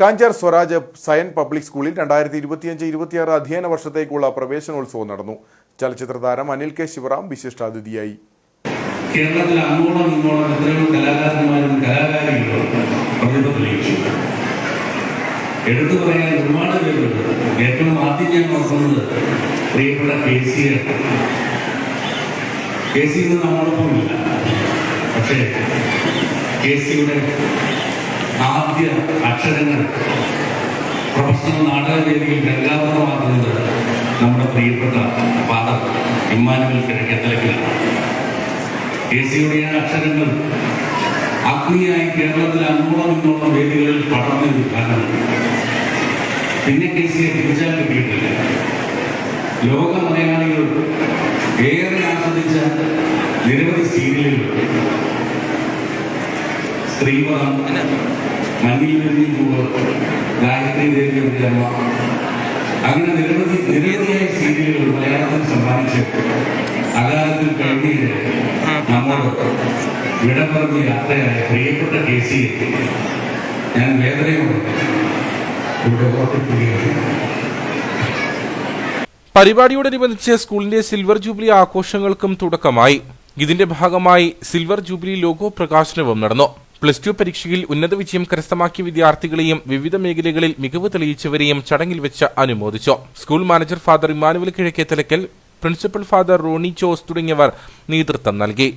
കാഞ്ചാർ സ്വരാജ് സയൻ public സ്കൂളിൽ രണ്ടായിരത്തി ഇരുപത്തിയഞ്ച് ഇരുപത്തിയാറ് അധ്യയന വർഷത്തേക്കുള്ള പ്രവേശനോത്സവം നടന്നു. ചലച്ചിത്ര താരം അനിൽ കെ ശിവറാം വിശിഷ്ടാതിഥിയായി. കേരളത്തിൽ കലാകാരന്മാരും കലാകാരികളും പറയാൻ പ്രിയപ്പെട്ട ഇന്ന് ഇല്ല ആദ്യ അക്ഷരങ്ങൾ. പ്രൊഫഷണൽ നാടകവേദിയിൽ രംഗാപുരമാകുന്നത് നമ്മുടെ പ്രിയപ്പെട്ട ഫാദർ ഇമ്മാനുവൽ കിഴക്കത്തലക്കിലാണ് സിയുടെ അക്ഷരങ്ങൾ അഗ്നിയായി കേരളത്തിൽ അങ്ങോളം ഇങ്ങോളം വേദികളിൽ പടർന്നൊരു കാരണം പിന്നെ കെ സിയെ പിടിച്ചാൽ കിട്ടിയിട്ടില്ല. ലോക മലയാളികൾ ഏറെ ആസ്വദിച്ച നിരവധി സീരിയലുകൾ. സ്ത്രീപദം മഞ്ഞിൽ ഗായത്രി ദേവിയുടെ അമ്മ അങ്ങനെ നിരവധി നിരവധിയായ സീരിയലുകൾ മലയാളത്തിൽ സമ്മാനിച്ച് അകാലത്തിൽ കഴിഞ്ഞിട്ട് നമ്മോട് വിട പറഞ്ഞ യാത്രയായ പ്രിയപ്പെട്ട കെ സി ഞാൻ വേദനയോട് ഇവിടെ ഓർമ്മിക്കുകയാണ് പരിപാടിയോടനുബന്ധിച്ച് സ്കൂളിന്റെ സിൽവർ ജൂബിലി ആഘോഷങ്ങൾക്കും തുടക്കമായി. ഇതിന്റെ ഭാഗമായി സിൽവർ ജൂബിലി ലോഗോ പ്രകാശനവും നടന്നു. പ്ലസ് ടു പരീക്ഷയിൽ ഉന്നത വിജയം കരസ്ഥമാക്കിയ വിദ്യാർത്ഥികളെയും വിവിധ മേഖലകളിൽ മികവ് തെളിയിച്ചവരെയും ചടങ്ങിൽ വെച്ച് അനുമോദിച്ചു. School manager father Emmanuel Kizhakkethalakkal principal father Rony Jose തുടങ്ങിയവർ നേതൃത്വം നൽകി.